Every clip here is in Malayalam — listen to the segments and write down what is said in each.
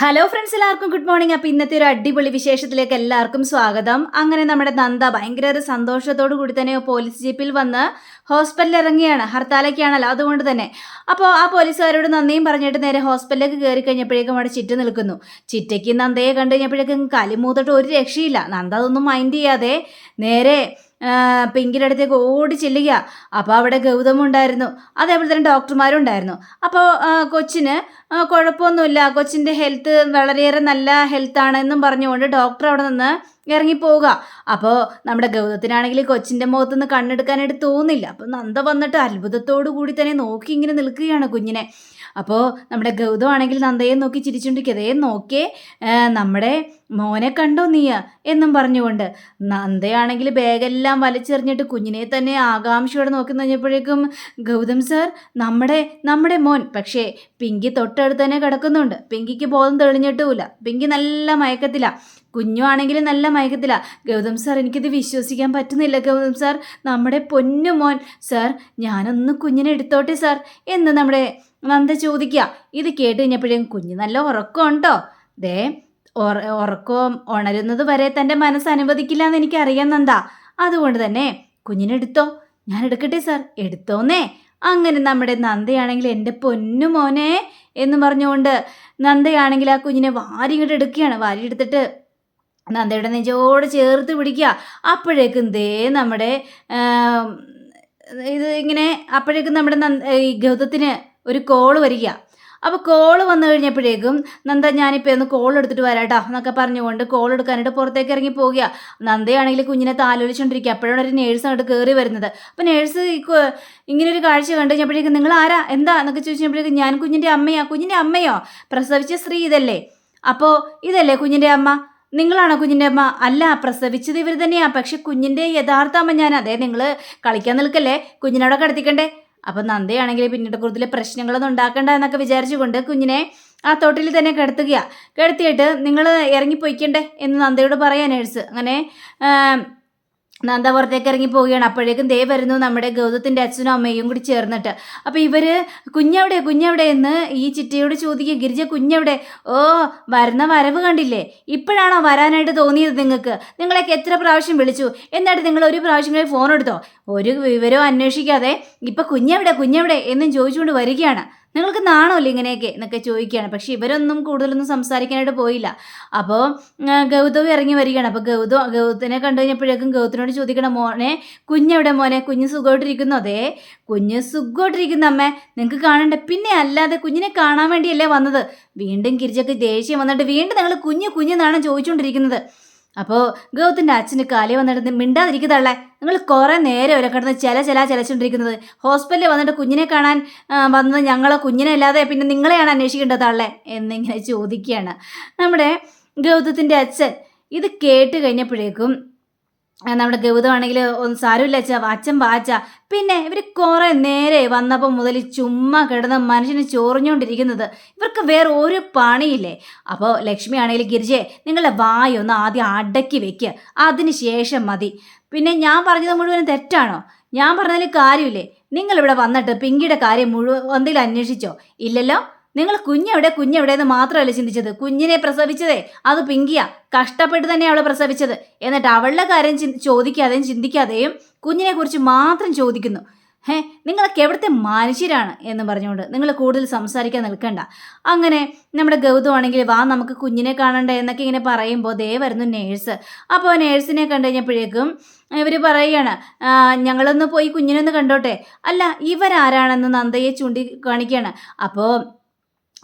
ഹലോ ഫ്രണ്ട്സ് എല്ലാവർക്കും ഗുഡ് മോർണിംഗ് അപ്പോൾ ഇന്നത്തെ ഒരു അടിപൊളി വിശേഷത്തിലേക്ക് എല്ലാവർക്കും സ്വാഗതം. അങ്ങനെ നമ്മുടെ നന്ദ ഭയങ്കര ഒരു സന്തോഷത്തോടു കൂടി തന്നെ പോലീസ് ജീപ്പിൽ വന്ന് ഹോസ്പിറ്റലിൽ ഇറങ്ങിയാണ്. ഹർത്താലൊക്കെയാണല്ലോ അതുകൊണ്ട് തന്നെ. അപ്പോൾ ആ പോലീസുകാരോട് നന്ദിയും പറഞ്ഞിട്ട് നേരെ ഹോസ്പിറ്റലിലേക്ക് കയറി കഴിഞ്ഞപ്പോഴേക്കും അവിടെ ചിറ്റ നിൽക്കുന്നു. ചിറ്റയ്ക്ക് നന്ദയെ കണ്ടു കഴിഞ്ഞപ്പോഴേക്കും കലിമൂത്തിട്ട് ഒരു രക്ഷയില്ല. നന്ദ അതൊന്നും മൈൻഡ് ചെയ്യാതെ നേരെ ആ, പിങ്കിയുടെ അടുത്തേക്ക് ഓടി ചെല്ലുക. അപ്പോൾ അവിടെ ഗൗതമുണ്ടായിരുന്നു. അതേപോലെ തന്നെ ഡോക്ടർമാരും ഉണ്ടായിരുന്നു അപ്പോൾ കൊച്ചിന് കുഴപ്പമൊന്നുമില്ല. കൊച്ചിന്റെ ഹെൽത്ത് വളരെയേറെ നല്ല ഹെൽത്താണ് എന്നും പറഞ്ഞുകൊണ്ട് ഡോക്ടർ അവിടെ നിന്ന് ഇറങ്ങിപ്പോവുക. അപ്പോൾ നമ്മുടെ ഗൗതത്തിനാണെങ്കിൽ കൊച്ചിന്റെ മുഖത്തുനിന്ന് കണ്ണെടുക്കാനായിട്ട് തോന്നില്ല. അപ്പോൾ നന്ദ വന്നിട്ട് അത്ഭുതത്തോടു കൂടി തന്നെ നോക്കി ഇങ്ങനെ നിൽക്കുകയാണ് കുഞ്ഞിനെ. അപ്പോൾ നമ്മുടെ ഗൗതം ആണെങ്കിൽ നന്ദയെ നോക്കി ചിരിച്ചുകൊണ്ടിരിക്കുക അതേ നോക്കിയേ നമ്മുടെ മോനെ കണ്ടോ നീയ എന്നും പറഞ്ഞുകൊണ്ട്. നന്ദയാണെങ്കിൽ ബാഗെല്ലാം വലിച്ചെറിഞ്ഞിട്ട് കുഞ്ഞിനെ തന്നെ ആകാംക്ഷയോടെ നോക്കി കഴിഞ്ഞപ്പോഴേക്കും ഗൗതം സർ നമ്മുടെ നമ്മുടെ മോൻ. പക്ഷേ പിങ്കി തൊട്ടടുത്ത് തന്നെ കിടക്കുന്നുണ്ട്. പിങ്കിക്ക് ബോധം തെളിഞ്ഞിട്ടുമില്ല. പിങ്കി നല്ല മയക്കത്തിലാണ് കുഞ്ഞു ആണെങ്കിൽ നല്ല മയക്കത്തില. ഗൗതം സാർ എനിക്കിത് വിശ്വസിക്കാൻ പറ്റുന്നില്ല ഗൗതം സാർ നമ്മുടെ പൊന്നു മോൻ. സാർ ഞാനൊന്ന് കുഞ്ഞിനെ എടുത്തോട്ടെ സാർ എന്ന് നമ്മുടെ നന്ദ ചോദിക്കുക ഇത് കേട്ട് കഴിഞ്ഞപ്പോഴും കുഞ്ഞ് നല്ല ഉറക്കമുണ്ടോ? ദേ ഉറക്കം ഉണരുന്നത് വരെ തന്റെ മനസ്സ് അനുവദിക്കില്ല എന്ന് എനിക്കറിയാം നന്ദ. അതുകൊണ്ട് തന്നെ കുഞ്ഞിനെടുത്തോ? ഞാൻ എടുക്കട്ടെ സാർ എടുത്തോന്നേ. അങ്ങനെ നമ്മുടെ നന്ദയാണെങ്കിൽ എന്റെ പൊന്നു മോനെ എന്ന് പറഞ്ഞുകൊണ്ട് നന്ദയാണെങ്കിൽ ആ കുഞ്ഞിനെ വാരി ഇങ്ങോട്ട് എടുക്കുകയാണ്. വാരി എടുത്തിട്ട് നന്ദയുടെ നെഞ്ചോട് ചേർത്ത് പിടിക്കുക. അപ്പോഴേക്കും ദേ നമ്മുടെ ഇത് ഇങ്ങനെ അപ്പോഴേക്കും നമ്മുടെ നന്ദ ഗൗതത്തിന് ഒരു കോൾ വരിക. അപ്പോൾ കോൾ വന്നു കഴിഞ്ഞപ്പോഴേക്കും നന്ദ ഞാനിപ്പോൾ ഒന്ന് കോൾ എടുത്തിട്ട് വരാട്ടോ എന്നൊക്കെ പറഞ്ഞുകൊണ്ട് കോൾ എടുക്കാനായിട്ട് പുറത്തേക്ക് ഇറങ്ങി പോവുക. നന്ദയാണെങ്കിൽ കുഞ്ഞിനെ താലോലിച്ചുകൊണ്ടിരിക്കുക അപ്പോഴാണ് ഒരു നേഴ്സ് അങ്ങോട്ട് കയറി വരുന്നത്. അപ്പോൾ നേഴ്സ് ഇങ്ങനെ ഒരു കാഴ്ച കണ്ടു കഴിഞ്ഞപ്പോഴേക്കും നിങ്ങൾ ആരാ? എന്താ? എന്നൊക്കെ ചോദിച്ചപ്പോഴേക്കും ഞാൻ കുഞ്ഞിന്റെ അമ്മയാ. കുഞ്ഞിന്റെ അമ്മയോ? പ്രസവിച്ച സ്ത്രീ ഇതല്ലേ? അപ്പോൾ ഇതല്ലേ കുഞ്ഞിന്റെ അമ്മ? നിങ്ങളാണോ കുഞ്ഞിന്റെ അമ്മ? അല്ല പ്രസവിച്ചത് ഇവർ തന്നെയാണ് പക്ഷെ കുഞ്ഞിന്റെ യഥാർത്ഥ അമ്മ ഞാൻ അതെ നിങ്ങൾ കളിക്കാൻ നിൽക്കല്ലേ? കുഞ്ഞിനവിടെ കിടത്തിക്കണ്ടേ? അപ്പം നന്ദയാണെങ്കിൽ പിന്നീട് കൂടുതൽ പ്രശ്നങ്ങളൊന്നും ഉണ്ടാക്കണ്ട എന്നൊക്കെ വിചാരിച്ചുകൊണ്ട് കുഞ്ഞിനെ ആ തൊട്ടിൽ തന്നെ കിടത്തുകയാണ് കിടത്തിയിട്ട് നിങ്ങൾ ഇറങ്ങിപ്പോയിക്കണ്ടേ എന്ന് നന്ദയോട് പറയാൻ നേഴ്സ് അങ്ങനെ നന്ദ പുറത്തേക്ക് ഇറങ്ങി പോവുകയാണ്. അപ്പോഴേക്കും ദേ വരുന്നു നമ്മുടെ ഗൗതത്തിന്റെ അച്ഛനും അമ്മയും കൂടി ചേർന്നിട്ട്. അപ്പോൾ ഇവർ കുഞ്ഞവിടെ കുഞ്ഞവിടെ? എന്ന് ഈ ചിറ്റയോട് ചോദിക്കുക. ഗിരിജ കുഞ്ഞവിടെ? ഓ വരുന്ന വരവ് കണ്ടില്ലേ? ഇപ്പോഴാണോ വരാനായിട്ട് തോന്നിയത് നിങ്ങൾക്ക്? നിങ്ങളെയൊക്കെ എത്ര പ്രാവശ്യം വിളിച്ചു? എന്നിട്ട് നിങ്ങൾ ഒരു പ്രാവശ്യം ഫോൺ എടുത്തോ? ഒരു വിവരവും അന്വേഷിക്കാതെ ഇപ്പം കുഞ്ഞവിടെ കുഞ്ഞവിടെ? എന്നും ചോദിച്ചുകൊണ്ട് വരികയാണ്. നിങ്ങൾക്ക് നാണമല്ലേ ഇങ്ങനെയൊക്കെ എന്നൊക്കെ ചോദിക്കുകയാണ്. പക്ഷേ ഇവരൊന്നും കൂടുതലൊന്നും സംസാരിക്കാനായിട്ട് പോയില്ല. അപ്പോൾ ഗൗതവ് ഇറങ്ങി വരികയാണ്. അപ്പോൾ ഗൗതം ഗൗതത്തിനെ കണ്ടു കഴിഞ്ഞപ്പോഴേക്കും ഗൗതത്തിനോട് ചോദിക്കണം മോനെ കുഞ്ഞെവിടെ മോനെ? കുഞ്ഞ് സുഖമായിട്ടിരിക്കുന്നു? അതെ കുഞ്ഞ് സുഖമായിട്ടിരിക്കുന്നു അമ്മേ. നിങ്ങൾക്ക് കാണണ്ടേ? പിന്നെ അല്ലാതെ കുഞ്ഞിനെ കാണാൻ വേണ്ടിയല്ലേ വന്നത്? വീണ്ടും കിരിച്ചൊക്കെ ദേഷ്യം വന്നിട്ട് വീണ്ടും നിങ്ങൾ കുഞ്ഞ് കുഞ്ഞെന്നാണ് ചോദിച്ചുകൊണ്ടിരിക്കുന്നത്. അപ്പോൾ ഗൗതത്തിന്റെ അച്ഛന് കാലി വന്നിട്ട് മിണ്ടാതിരിക്കുന്നതല്ലേ നിങ്ങൾ കുറേ നേരം വരെ കിടന്ന് ചില ചില ചിലച്ചുകൊണ്ടിരിക്കുന്നത് ഹോസ്പിറ്റലിൽ വന്നിട്ട് കുഞ്ഞിനെ കാണാൻ വന്നത് ഞങ്ങളെ കുഞ്ഞിനെ അല്ലാതെ പിന്നെ നിങ്ങളെയാണ് അന്വേഷിക്കേണ്ടതല്ലേ എന്നിങ്ങനെ ചോദിക്കുകയാണ്. നമ്മുടെ ഗൗതത്തിന്റെ അച്ഛൻ ഇത് കേട്ട് കഴിഞ്ഞപ്പോഴേക്കും നമ്മുടെ ഗൗതമാണെങ്കിൽ ഒന്ന് സാരമില്ല അച്ഛാ അച്ഛൻ വാച്ച. പിന്നെ ഇവർ കുറേ നേരെ വന്നപ്പോൾ മുതൽ ചുമ്മാ കിടന്ന് മനുഷ്യനെ ചോറിഞ്ഞുകൊണ്ടിരിക്കുന്നത് ഇവർക്ക് വേറെ ഒരു പണിയില്ലേ? അപ്പോൾ ലക്ഷ്മി ആണെങ്കിൽ ഗിരിജയെ നിങ്ങളുടെ വായൊന്ന് ആദ്യം അടക്കി വെക്കുക അതിന് ശേഷം മതി. പിന്നെ ഞാൻ പറഞ്ഞത് മുഴുവൻ തെറ്റാണോ? ഞാൻ പറഞ്ഞതിൽ കാര്യമില്ലേ? നിങ്ങളിവിടെ വന്നിട്ട് പിങ്കിയുടെ കാര്യം മുഴുവൻ എന്തെങ്കിലും അന്വേഷിച്ചോ? ഇല്ലല്ലോ? നിങ്ങൾ കുഞ്ഞെവിടെ കുഞ്ഞെവിടെ എന്ന് മാത്രമല്ല ചിന്തിച്ചത്? കുഞ്ഞിനെ പ്രസവിച്ചതേ അത് പിങ്കിയാ. കഷ്ടപ്പെട്ട് തന്നെ അവളെ പ്രസവിച്ചത്. എന്നിട്ട് അവളുടെ കാര്യം ചോദിക്കാതെയും ചിന്തിക്കാതെയും കുഞ്ഞിനെ കുറിച്ച് മാത്രം ചോദിക്കുന്നു. ഹേ നിങ്ങളൊക്കെ എവിടുത്തെ മനുഷ്യരാണ് എന്ന് പറഞ്ഞുകൊണ്ട് നിങ്ങൾ കൂടുതൽ സംസാരിക്കാൻ നിൽക്കണ്ട. അങ്ങനെ നമ്മുടെ ഗൗതം ആണെങ്കിൽ വാ നമുക്ക് കുഞ്ഞിനെ കാണണ്ട എന്നൊക്കെ ഇങ്ങനെ പറയുമ്പോൾ ദേ വരുന്നു നേഴ്സ്. അപ്പോൾ നേഴ്സിനെ കണ്ടു കഴിഞ്ഞപ്പോഴേക്കും ഇവർ പറയുകയാണ് "ആ, ഞങ്ങളൊന്ന് പോയി കുഞ്ഞിനൊന്ന് കണ്ടോട്ടെ. അല്ല ഇവരാരാണെന്ന് നന്ദയെ ചൂണ്ടി കാണിക്കുകയാണ് അപ്പോൾ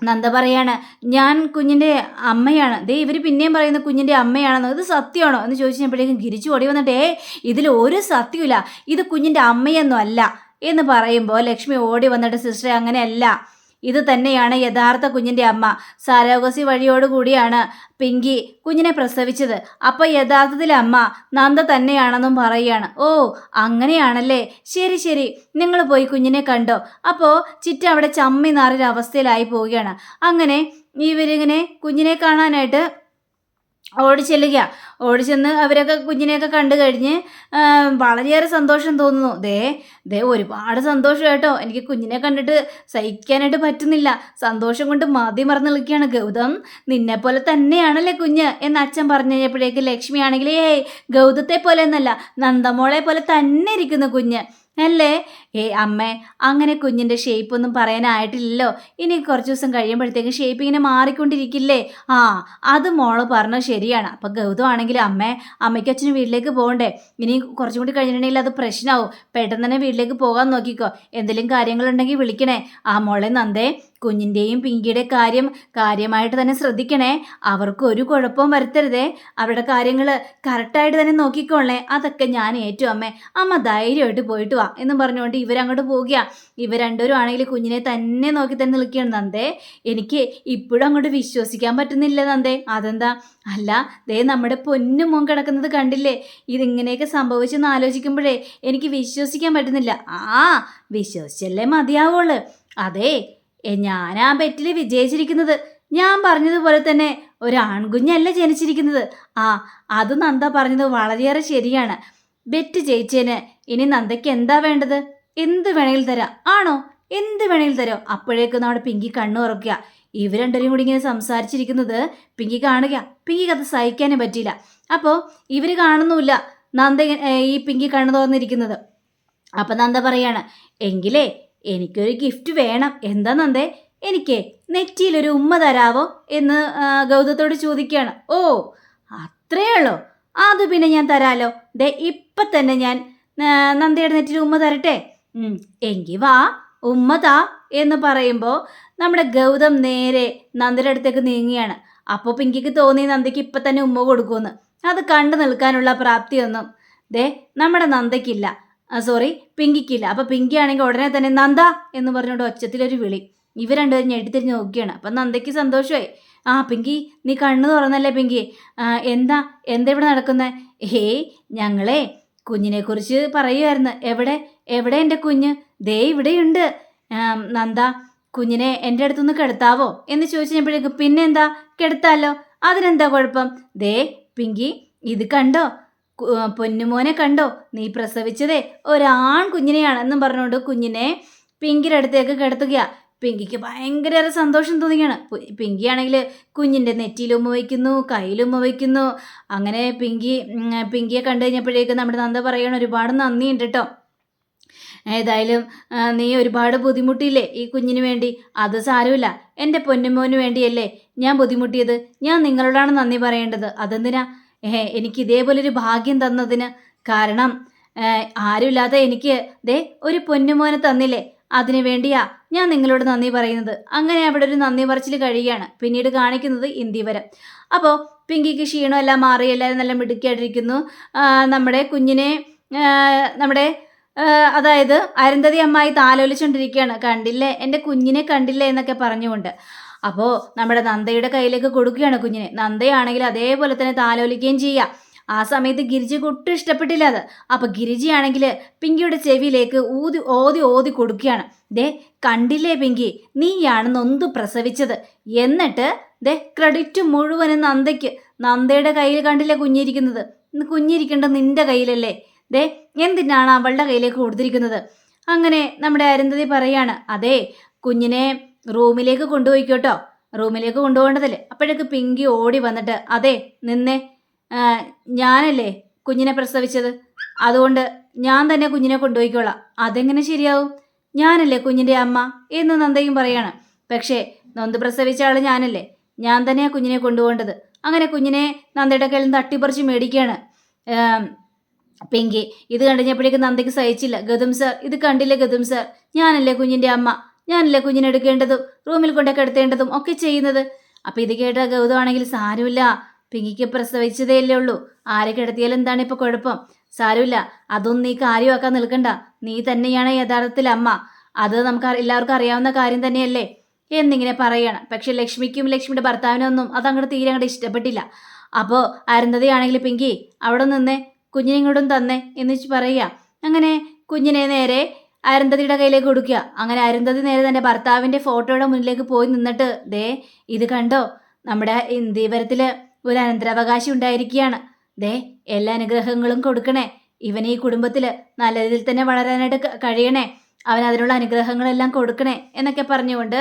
നന്ദ പറയാണ് ഞാൻ കുഞ്ഞിന്റെ അമ്മയാണ്. ദേ ഇവർ പിന്നെയും പറയുന്നത് കുഞ്ഞിന്റെ അമ്മയാണെന്ന്. ഇത് സത്യമാണോ? എന്ന് ചോദിച്ചപ്പോഴേക്കും ഗിരിച്ചു ഓടി വന്നിട്ട് ഇതിൽ ഒരു സത്യമില്ല ഇത് കുഞ്ഞിന്റെ അമ്മയൊന്നും അല്ല. എന്ന് പറയുമ്പോൾ ലക്ഷ്മി ഓടി വന്നിട്ട് സിസ്റ്ററെ അങ്ങനെയല്ല. ഇത് തന്നെയാണ് യഥാർത്ഥ കുഞ്ഞിന്റെ അമ്മ. സാരോഗസി വഴിയോടുകൂടിയാണ് പിങ്കി കുഞ്ഞിനെ പ്രസവിച്ചത്. അപ്പോൾ യഥാർത്ഥത്തിൽ അമ്മ നന്ദ തന്നെയാണെന്നും പറയുകയാണ്. ഓ അങ്ങനെയാണല്ലേ? ശരി ശരി. നിങ്ങൾ പോയി കുഞ്ഞിനെ കണ്ടോ? അപ്പോൾ ചിറ്റ അവിടെ ചമ്മി നാറിയൊരു അവസ്ഥയിലായി പോവുകയാണ്. അങ്ങനെ ഇവരിങ്ങനെ കുഞ്ഞിനെ കാണാനായിട്ട് ഓടി ചെല്ലുക ഓടി ചെന്ന് അവരൊക്കെ കുഞ്ഞിനെയൊക്കെ കണ്ടു കഴിഞ്ഞ് വളരെയേറെ സന്തോഷം തോന്നുന്നു. ദേ ദേ ഒരുപാട് സന്തോഷം കേട്ടോ. എനിക്ക് കുഞ്ഞിനെ കണ്ടിട്ട് സഹിക്കാനായിട്ട് പറ്റുന്നില്ല. സന്തോഷം കൊണ്ട് മതി മറന്നു നിൽക്കുകയാണ് ഗൗതം. നിന്നെപ്പോലെ തന്നെയാണല്ലേ കുഞ്ഞ് എന്ന് അച്ഛൻ പറഞ്ഞു കഴിഞ്ഞപ്പോഴേക്ക് ലക്ഷ്മി ആണെങ്കിൽ ഏയ് ഗൗതത്തെ പോലെ എന്നല്ല നന്ദമോളെ പോലെ തന്നെ ഇരിക്കുന്നു കുഞ്ഞ്. അല്ലേ? ഏ അമ്മേ അങ്ങനെ കുഞ്ഞിന്റെ ഷേപ്പ് ഒന്നും പറയാനായിട്ടില്ലല്ലോ. ഇനി കുറച്ച് ദിവസം കഴിയുമ്പോഴത്തേക്ക് ഷേപ്പ് ഇങ്ങനെ മാറിക്കൊണ്ടിരിക്കില്ലേ? ആ അത് മോൾ പറഞ്ഞത് ശരിയാണ്. അപ്പം ഗൗതം ആണെങ്കിൽ അമ്മേ അമ്മയ്ക്ക് അച്ഛനും വീട്ടിലേക്ക് പോകണ്ടേ. ഇനി കുറച്ചും കൂടി കഴിഞ്ഞിട്ടുണ്ടെങ്കിൽ അത് പ്രശ്നമാവും. പെട്ടെന്ന് തന്നെ വീട്ടിലേക്ക് പോകാൻ നോക്കിക്കോ. എന്തെങ്കിലും കാര്യങ്ങളുണ്ടെങ്കിൽ വിളിക്കണേ. ആ മോളെ നന്ദേ. കുഞ്ഞിന്റെയും പിങ്കിയുടെ കാര്യം കാര്യമായിട്ട് തന്നെ ശ്രദ്ധിക്കണേ. അവർക്ക് ഒരു കുഴപ്പവും വരുത്തരുതേ. അവരുടെ കാര്യങ്ങൾ കറക്റ്റായിട്ട് തന്നെ നോക്കിക്കോളേ അതൊക്കെ ഞാൻ ഏറ്റവും അമ്മേ. അമ്മ ധൈര്യമായിട്ട് പോയിട്ട് വാ എന്നും പറഞ്ഞുകൊണ്ട് ഇവരങ്ങോട്ട് പോവുക ഇവർ രണ്ടുപേരും ആണെങ്കിൽ കുഞ്ഞിനെ തന്നെ നോക്കി തന്നെ നിൽക്കുകയാണ്. നന്ദേ എനിക്ക് ഇപ്പോഴും അങ്ങോട്ട് വിശ്വസിക്കാൻ പറ്റുന്നില്ല നന്ദേ. അതെന്താ? അല്ല ദേ നമ്മുടെ പൊന്നു മോൻ കിടക്കുന്നത് കണ്ടില്ലേ? ഇതിങ്ങനെയൊക്കെ സംഭവിച്ചെന്ന് ആലോചിക്കുമ്പോഴേ എനിക്ക് വിശ്വസിക്കാൻ പറ്റുന്നില്ല. ആ വിശ്വസിച്ചല്ലേ മതിയാവുള്ളൂ. അതെ ഞാൻ ആ ബെറ്റിൽ വിജയിച്ചിരിക്കുന്നത്. ഞാൻ പറഞ്ഞതുപോലെ തന്നെ ഒരു ആൺകുഞ്ഞല്ല ജനിച്ചിരിക്കുന്നത്. ആ അത് നന്ദ പറഞ്ഞത് വളരെയേറെ ശരിയാണ്. ബെറ്റ് ജയിച്ചേന് ഇനി നന്ദയ്ക്ക് എന്താ വേണ്ടത്? എന്ത് വേണമെങ്കിലും തരാം. ആണോ? എന്ത് വേണമെങ്കിലും തരാം? അപ്പോഴേക്കും നമ്മുടെ പിങ്കി കണ്ണു ഉറക്കുക. ഇവർ രണ്ടുപേരും കൂടി ഇങ്ങനെ സംസാരിച്ചിരിക്കുന്നത് പിങ്കി കാണുക. പിങ്കിക്ക് അത് സഹിക്കാനേ പറ്റിയില്ല. അപ്പോൾ ഇവർ കാണുന്നുമില്ല നന്ദ ഈ പിങ്കി കണ്ണു തുറന്നിരിക്കുന്നത്. അപ്പം നന്ദ പറയാണ് എങ്കിലേ എനിക്കൊരു ഗിഫ്റ്റ് വേണം. എന്താ നന്ദേ? എനിക്ക് നെറ്റിയിലൊരു ഉമ്മ തരാവോ എന്ന് ഗൗതത്തോട് ചോദിക്കുകയാണ്. ഓ അത്രയേ ഉള്ളോ അത് പിന്നെ ഞാൻ തരാലോ. ദേ ഇപ്പം തന്നെ ഞാൻ നന്ദിയുടെ നെറ്റിയിൽ ഉമ്മ തരട്ടെ? എങ്കി വാ ഉമ്മ താ എന്ന് പറയുമ്പോൾ നമ്മുടെ ഗൗതം നേരെ നന്ദയുടെ അടുത്തേക്ക് നീങ്ങിയാണ് അപ്പോൾ പിങ്കിക്ക് തോന്നി നന്ദയ്ക്ക് ഇപ്പം തന്നെ ഉമ്മ കൊടുക്കുമെന്ന്. അത് കണ്ടു നിൽക്കാനുള്ള പ്രാപ്തിയൊന്നും ദേ നമ്മുടെ നന്ദയ്ക്കില്ല. സോറി പിങ്കിക്കില്ല. അപ്പോൾ പിങ്കി ആണെങ്കിൽ ഉടനെ തന്നെ നന്ദ എന്ന് പറഞ്ഞുകൊണ്ട് ഒച്ചത്തിലൊരു വിളി. ഇവർ രണ്ടുപേരും ഞെട്ടിത്തിരിഞ്ഞ് നോക്കിയാണ് അപ്പം നന്ദയ്ക്ക് സന്തോഷമായി. ആ പിങ്കി നീ കണ്ണു തുറന്നല്ലേ പിങ്കി? എന്താ എന്താ ഇവിടെ നടക്കുന്നത് ഹേ ഞങ്ങളെ കുഞ്ഞിനെക്കുറിച്ച് പറയുമായിരുന്നു എവിടെ എവിടെ എന്റെ കുഞ്ഞ്? ദേ ഇവിടെയുണ്ട്. ആം, നന്ദ കുഞ്ഞിനെ എന്റെ അടുത്തൊന്ന് കിടത്താവോ? എന്ന് ചോദിച്ചപ്പോഴേക്കും പിന്നെന്താ? കിടത്താലോ? അതിനെന്താ കുഴപ്പം? ദേ പിങ്കി ഇത് കണ്ടോ? ആ, പൊന്നുമോനെ കണ്ടോ? നീ പ്രസവിച്ചതേ. ഒരാൺ കുഞ്ഞിനെയാണെന്നും പറഞ്ഞുകൊണ്ട് കുഞ്ഞിനെ പിങ്കിയുടെ അടുത്തേക്ക് കിടത്തുകയാണ് പിങ്കിക്ക് ഭയങ്കര സന്തോഷം തോന്നുകയാണ് പു- പിങ്കിയാണെങ്കിൽ കുഞ്ഞിന്റെ നെറ്റിയിലുമ്മ വയ്ക്കുന്നു കയ്യിലുമ്മ വയ്ക്കുന്നു. അങ്ങനെ പിങ്കി പിങ്കിയെ കണ്ടു കഴിഞ്ഞപ്പോഴേക്കും നമ്മുടെ നന്ദ പറയണം ഒരുപാട് നന്ദിയുണ്ട് കേട്ടോ ഏതായാലും നീ ഒരുപാട് ബുദ്ധിമുട്ടിയില്ലേ ഈ കുഞ്ഞിന് വേണ്ടി? അത് സാരമില്ല. എന്റെ പൊന്നുമോന് വേണ്ടിയല്ലേ ഞാൻ ബുദ്ധിമുട്ടിയത്? ഞാൻ നിങ്ങളോടാണ് നന്ദി പറയേണ്ടത്. അതെന്തിനാ? എനിക്ക് ഇതേപോലൊരു ഭാഗ്യം തന്നതിന് കാരണം ആരുമില്ലാതെ എനിക്ക് ദേ ഒരു പൊന്നുമോനെ തന്നില്ലേ അതിനു വേണ്ടിയാ ഞാൻ നിങ്ങളോട് നന്ദി പറയുന്നത്. അങ്ങനെ അവിടെ ഒരു നന്ദി പറച്ചിൽ കഴിയുകയാണ്. പിന്നീട് കാണിക്കുന്നത് ഇന്ത്യവരം അപ്പോൾ പിങ്കിക്ക് ക്ഷീണം എല്ലാം മാറി എല്ലാവരും നല്ല മിടുക്കിയായിട്ടിരിക്കുന്നു. നമ്മുടെ കുഞ്ഞിനെ നമ്മുടെ അതായത് അരുന്ധതി അമ്മായി താലോലിച്ചുകൊണ്ടിരിക്കുകയാണ് കണ്ടില്ലേ? എന്റെ കുഞ്ഞിനെ കണ്ടില്ലേ എന്നൊക്കെ പറഞ്ഞുകൊണ്ട്. അപ്പോൾ നമ്മുടെ നന്ദയുടെ കയ്യിലേക്ക് കൊടുക്കുകയാണ് കുഞ്ഞിനെ. നന്ദയാണെങ്കിൽ അതേപോലെ തന്നെ താലോലിക്കുകയും ചെയ്യുക ആ സമയത്ത് ഗിരിജി ഒട്ടും ഇഷ്ടപ്പെട്ടില്ല അത്. അപ്പോൾ ഗിരിജയാണെങ്കിൽ പിങ്കിയുടെ ചെവിയിലേക്ക് ഊതി ഓതി ഓതി കൊടുക്കുകയാണ്. ദേ കണ്ടില്ലേ പിങ്കി നീയാണ് നൊന്ത് പ്രസവിച്ചത്. എന്നിട്ട് ദേ ക്രെഡിറ്റ് മുഴുവനും നന്ദയ്ക്ക്. നന്ദയുടെ കയ്യിൽ കണ്ടില്ലേ കുഞ്ഞിരിക്കുന്നത്? കുഞ്ഞിരിക്കേണ്ടത് നിന്റെ കയ്യിലല്ലേ? ദേ എന്തിനാണ് അവളുടെ കയ്യിലേക്ക് കൊടുത്തിരിക്കുന്നത്? അങ്ങനെ നമ്മുടെ അരുന്ധതി പറയാണ് അതെ കുഞ്ഞിനെ റൂമിലേക്ക് കൊണ്ടുപോയിക്കോട്ടോ. റൂമിലേക്ക് കൊണ്ടുപോകേണ്ടതല്ലേ? അപ്പോഴേക്ക് പിങ്കി ഓടി വന്നിട്ട് അതെ നിന്നെ ഞാനല്ലേ കുഞ്ഞിനെ പ്രസവിച്ചത്? അതുകൊണ്ട് ഞാൻ തന്നെ കുഞ്ഞിനെ കൊണ്ടുപോയിക്കോളാം. അതെങ്ങനെ ശരിയാവും? ഞാനല്ലേ കുഞ്ഞിന്റെ അമ്മ? എന്ന് നന്ദയും പറയാണ്. പക്ഷേ നൊന്ത് പ്രസവിച്ച ആൾ ഞാനല്ലേ. ഞാൻ തന്നെയാണ് കുഞ്ഞിനെ കൊണ്ടുപോകേണ്ടത്. അങ്ങനെ കുഞ്ഞിനെ നന്ദയുടെ കയ്യിൽ നിന്ന് തട്ടിപ്പറിച്ച് മേടിക്കുകയാണ്. പിങ്കി ഇത് കണ്ടുകഴിഞ്ഞപ്പോഴേക്കും നന്ദയ്ക്ക് സഹിച്ചില്ല. ഗതും സർ ഇത് കണ്ടില്ലേ ഗതും സർ? ഞാനല്ലേ കുഞ്ഞിന്റെ അമ്മ? ഞാനല്ലേ കുഞ്ഞിനെ എടുക്കേണ്ടതും റൂമിൽ കൊണ്ടേ കിടത്തേണ്ടതും ഒക്കെ ചെയ്യുന്നത്? അപ്പം ഇത് കേട്ട ഗൗതമാണെങ്കിൽ സാരമില്ല. പിങ്കിക്ക് പ്രസവിച്ചതേ അല്ലേ ഉള്ളൂ. ആരെ കിടത്തിയാലും എന്താണ് ഇപ്പോൾ കുഴപ്പം? സാരമില്ല. അതൊന്നും നീ കാര്യമാക്കാൻ നിൽക്കണ്ട. നീ തന്നെയാണ് യഥാർത്ഥത്തിൽ അമ്മ. അത് നമുക്ക് എല്ലാവർക്കും അറിയാവുന്ന കാര്യം തന്നെയല്ലേ? എന്നിങ്ങനെ പറയണം. പക്ഷെ ലക്ഷ്മിക്കും ലക്ഷ്മിയുടെ ഭർത്താവിനൊന്നും അതങ്ങോട്ട് തീരെ അങ്ങോട്ട് ഇഷ്ടപ്പെട്ടില്ല. അപ്പോൾ അരുന്ധതയാണെങ്കിൽ പിങ്കി അവിടെ നിന്നേ കുഞ്ഞിനെ ഇങ്ങോട്ടും തന്നെ എന്ന് വെച്ച് പറയുക അങ്ങനെ കുഞ്ഞിനെ നേരെ അരുന്ധതിയുടെ കയ്യിലേക്ക് കൊടുക്കുക. അങ്ങനെ അരുന്ധതി നേരെ തന്റെ ഭർത്താവിന്റെ ഫോട്ടോയുടെ മുന്നിലേക്ക് പോയി നിന്നിട്ട് ദേ ഇത് കണ്ടോ? നമ്മുടെ ഇന്ത്യവരത്തിൽ ഒരു അനന്തരാവകാശം ഉണ്ടായിരിക്കുകയാണ്. ദേ എല്ലാ അനുഗ്രഹങ്ങളും കൊടുക്കണേ. ഇവൻ ഈ കുടുംബത്തിൽ നല്ല രീതിയിൽ തന്നെ വളരാനായിട്ട് കഴിയണേ. അവൻ അതിനുള്ള അനുഗ്രഹങ്ങളെല്ലാം കൊടുക്കണേ എന്നൊക്കെ പറഞ്ഞുകൊണ്ട്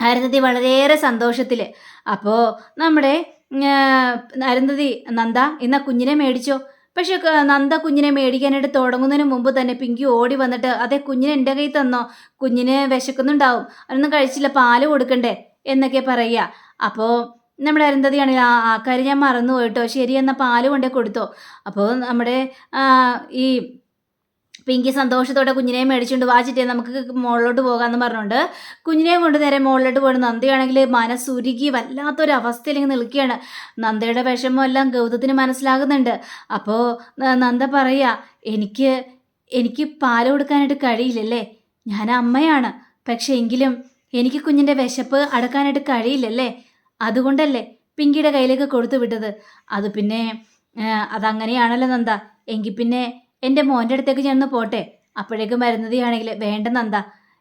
അരുന്ധതി വളരെയേറെ സന്തോഷത്തിൽ അപ്പോൾ നമ്മുടെ അരുന്ധതി നന്ദ ഇന്ന കുഞ്ഞിനെ മേടിച്ചോ. പക്ഷെ നന്ദ കുഞ്ഞിനെ മേടിക്കാനായിട്ട് തുടങ്ങുന്നതിന് മുമ്പ് തന്നെ പിങ്കി ഓടി വന്നിട്ട് അതേ കുഞ്ഞിനെ എന്റെ കയ്യിൽ തന്നോ? കുഞ്ഞിനെ വിശക്കുന്നുണ്ടാവും. അതൊന്നും കഴിച്ചില്ല പാൽ കൊടുക്കണ്ടേ? എന്നൊക്കെ പറയുക. അപ്പോൾ നമ്മുടെ അരുന്ധതിയാണെങ്കിൽ ആ ആ കാര്യം ഞാൻ മറന്നു പോയിട്ടോ ശരി എന്നാൽ പാൽ കൊണ്ടേ കൊടുത്തോ. അപ്പോൾ നമ്മുടെ ഈ പിങ്കി സന്തോഷത്തോടെ കുഞ്ഞിനെ മേടിച്ചുകൊണ്ട് വാച്ചിട്ടേ നമുക്ക് മുകളിലോട്ട് പോകാമെന്ന് പറഞ്ഞുകൊണ്ട് കുഞ്ഞിനെ കൊണ്ട് നേരെ മുകളിലോട്ട് പോകണം നന്ദയാണെങ്കിൽ മനസ്സുരുകി വല്ലാത്തൊരു അവസ്ഥയിൽ ഇങ്ങനെ നിൽക്കുകയാണ്. നന്ദയുടെ വിഷമം എല്ലാം ഗൗതത്തിന് മനസ്സിലാകുന്നുണ്ട്. അപ്പോൾ നന്ദ പറയുക എനിക്ക് എനിക്ക് പാൽ കൊടുക്കാനായിട്ട് കഴിയില്ലല്ലേ? ഞാൻ അമ്മയാണ്. പക്ഷെ എങ്കിലും എനിക്ക് കുഞ്ഞിന്റെ വിശപ്പ് അടക്കാനായിട്ട് കഴിയില്ലല്ലേ? അതുകൊണ്ടല്ലേ പിങ്കിയുടെ കയ്യിലേക്ക് കൊടുത്തു വിട്ടത്. അത് പിന്നെ അതങ്ങനെയാണല്ലോ നന്ദ. എങ്കിൽ പിന്നെ എന്റെ മോന്റെ അടുത്തേക്ക് ചെന്ന് പോട്ടെ. അപ്പോഴേക്കും വരുന്നതാണെങ്കിൽ വേണ്ട നന്ദ.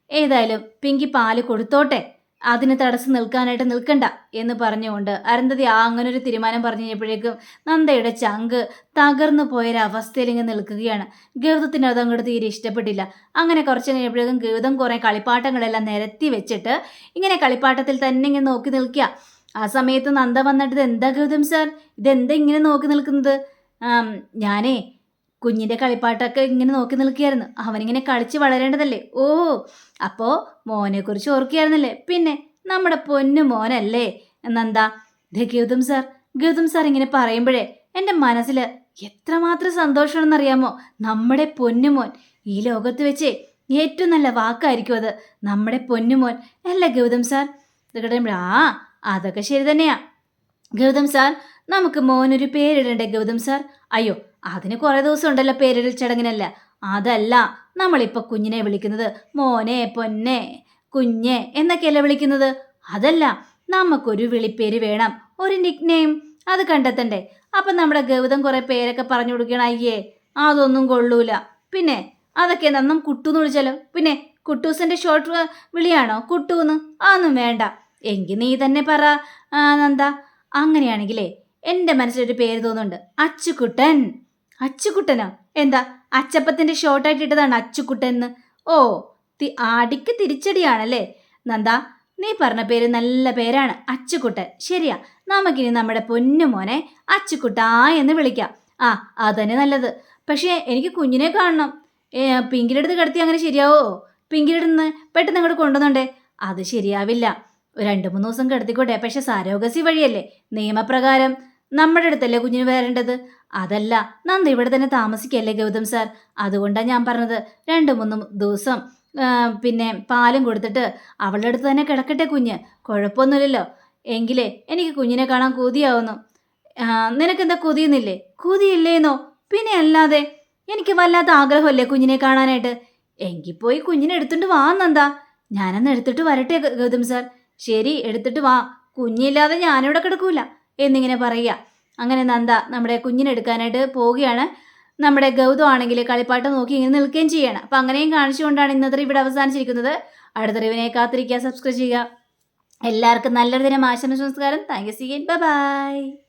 ഏതായാലും പിങ്കി പാൽ കൊടുത്തോട്ടെ. അതിന് തടസ്സം നിൽക്കാനായിട്ട് നിൽക്കണ്ട എന്ന് പറഞ്ഞുകൊണ്ട് അരുന്ധതി ആ അങ്ങനെ ഒരു തീരുമാനം പറഞ്ഞു കഴിഞ്ഞപ്പോഴേക്കും നന്ദയുടെ ചങ്ക് തകർന്നു പോയൊരവസ്ഥയിൽ ഇങ്ങനെ നിൽക്കുകയാണ്. ഗൗതത്തിന് അത് അങ്ങോട്ട് തീരെ ഇഷ്ടപ്പെട്ടില്ല. അങ്ങനെ കുറച്ച് കഴിഞ്ഞപ്പോഴേക്കും ഗൗതം കുറേ കളിപ്പാട്ടങ്ങളെല്ലാം നിരത്തി വെച്ചിട്ട് ഇങ്ങനെ കളിപ്പാട്ടത്തിൽ തന്നെ ഇങ്ങനെ നോക്കി നിൽക്കുക. ആ സമയത്ത് നന്ദ വന്നിട്ട് "ഇത് എന്താ ഗൗതം സാർ? ഇതെന്താ ഇങ്ങനെ നോക്കി നിൽക്കുന്നത്? ഞാനേ കുഞ്ഞിന്റെ കളിപ്പാട്ടൊക്കെ ഇങ്ങനെ നോക്കി നിൽക്കുകയായിരുന്നു. അവനിങ്ങനെ കളിച്ച് വളരേണ്ടതല്ലേ? ഓ അപ്പോൾ മോനെക്കുറിച്ച് ഓർക്കുകയായിരുന്നല്ലേ? പിന്നെ നമ്മുടെ പൊന്നു മോനല്ലേ? എന്നെന്താ? ദ ഗൗതം സാർ ഗൗതം സാർ ഇങ്ങനെ പറയുമ്പോഴേ എന്റെ മനസ്സിൽ എത്രമാത്രം സന്തോഷമാണെന്നറിയാമോ? നമ്മുടെ പൊന്നുമോൻ ഈ ലോകത്ത് വെച്ചേ ഏറ്റവും നല്ല വാക്കായിരിക്കും അത്. നമ്മുടെ പൊന്നുമോൻ അല്ല ഗൗതം സാർ ആ അതൊക്കെ ശരി തന്നെയാ. ഗൗതം സാർ നമുക്ക് മോനൊരു പേരിടണ്ടേ ഗൗതം സാർ? അയ്യോ അതിന് കുറേ ദിവസം ഉണ്ടല്ലോ പേരിടൽ ചടങ്ങിനല്ല. അതല്ല നമ്മളിപ്പോൾ കുഞ്ഞിനെ വിളിക്കുന്നത് മോനെ പൊന്നെ കുഞ്ഞെ എന്നൊക്കെയല്ലേ വിളിക്കുന്നത്? അതല്ല നമുക്കൊരു വിളിപ്പേര് വേണം ഒരു നിക് നെയിം അത് കണ്ടെത്തണ്ടേ. അപ്പം നമ്മുടെ ഗൗതം കുറേ പേരൊക്കെ പറഞ്ഞു കൊടുക്കണം അയ്യേ അതൊന്നും കൊള്ളൂല. പിന്നെ അതൊക്കെ നന്നും കുട്ടു എന്ന് വിളിച്ചാലോ? പിന്നെ കുട്ടൂസിന്റെ ഷോർട്ട് വിളിയാണോ? കുട്ടൂന്ന്? അതൊന്നും വേണ്ട. എങ്കിൽ നീ തന്നെ പറ. നന്ദ അങ്ങനെയാണെങ്കിലേ എന്റെ മനസ്സിലൊരു പേര് തോന്നുന്നുണ്ട്. അച്ചുകുട്ടൻ. അച്ചുകുട്ടനോ? എന്താ? അച്ചപ്പത്തിന്റെ ഷോർട്ടായിട്ട് ഇട്ടതാണ് അച്ചുകുട്ടൻ എന്ന്. ഓ തി ആടിക്ക് തിരിച്ചടിയാണല്ലേ? നന്ദ നീ പറഞ്ഞ പേര് നല്ല പേരാണ്. അച്ചുകുട്ടൻ. ശരിയാ. നമുക്കിനി നമ്മുടെ പൊന്നുമോനെ അച്ചുകുട്ടാ എന്ന് വിളിക്കാം. ആ അതന്നെ നല്ലത്. പക്ഷേ എനിക്ക് കുഞ്ഞിനെ കാണണം. പിങ്കിലെടുത്ത് കിടത്തി അങ്ങനെ ശരിയാവോ? പിങ്കിലെടുന്ന് പെട്ടെന്ന് അങ്ങോട്ട് കൊണ്ടുവന്നുണ്ടേ. അത് ശരിയാവില്ല. രണ്ട് മൂന്ന് ദിവസം കിടത്തിക്കോട്ടെ പക്ഷെ സാരോഗസി വഴിയല്ലേ? നിയമപ്രകാരം നമ്മുടെ അടുത്തല്ലേ കുഞ്ഞിന് വരേണ്ടത്? അതല്ല നന്ദി ഇവിടെ തന്നെ താമസിക്കല്ലേ ഗൗതം സാർ? അതുകൊണ്ടാണ് ഞാൻ പറഞ്ഞത് രണ്ട് മൂന്ന് ദിവസം പിന്നെ പാലും കൊടുത്തിട്ട് അവളുടെ അടുത്ത് തന്നെ കിടക്കട്ടെ കുഞ്ഞ് കുഴപ്പമൊന്നുമില്ലല്ലോ. എങ്കിലേ എനിക്ക് കുഞ്ഞിനെ കാണാൻ കൊതിയാവുന്നു. നിനക്കെന്താ കൊതിയുന്നില്ലേ? കൊതിയില്ലേന്നോ? പിന്നെ അല്ലാതെ എനിക്ക് വല്ലാത്ത ആഗ്രഹമല്ലേ കുഞ്ഞിനെ കാണാനായിട്ട്? എങ്കിൽ പോയി കുഞ്ഞിനെ എടുത്തിട്ട് വാന്നെന്താ നന്ദാ. എടുത്തിട്ട് വരട്ടെ ഗൗതം സാർ. ശരി എടുത്തിട്ട് വാ. കുഞ്ഞില്ലാതെ ഞാനിവിടെ കിടക്കൂല എന്നിങ്ങനെ പറയുക. അങ്ങനെ നന്ദ നമ്മുടെ കുഞ്ഞിനെ എടുക്കാനായിട്ട് പോവുകയാണ്. നമ്മുടെ ഗൗതം ആണെങ്കിൽ കളിപ്പാട്ടം നോക്കി ഇങ്ങനെ നിൽക്കുകയും ചെയ്യണം. അപ്പം അങ്ങനെയും കാണിച്ചുകൊണ്ടാണ് ഇന്നത്തെ ഇവിടെ അവസാനിച്ചിരിക്കുന്നത്. അടുത്ത റിവിനെ കാത്തിരിക്കുക സബ്സ്ക്രൈബ് ചെയ്യുക. എല്ലാവർക്കും നല്ലൊരു ദിനം. ആശംസ നമസ്കാരം. Thank you see bye.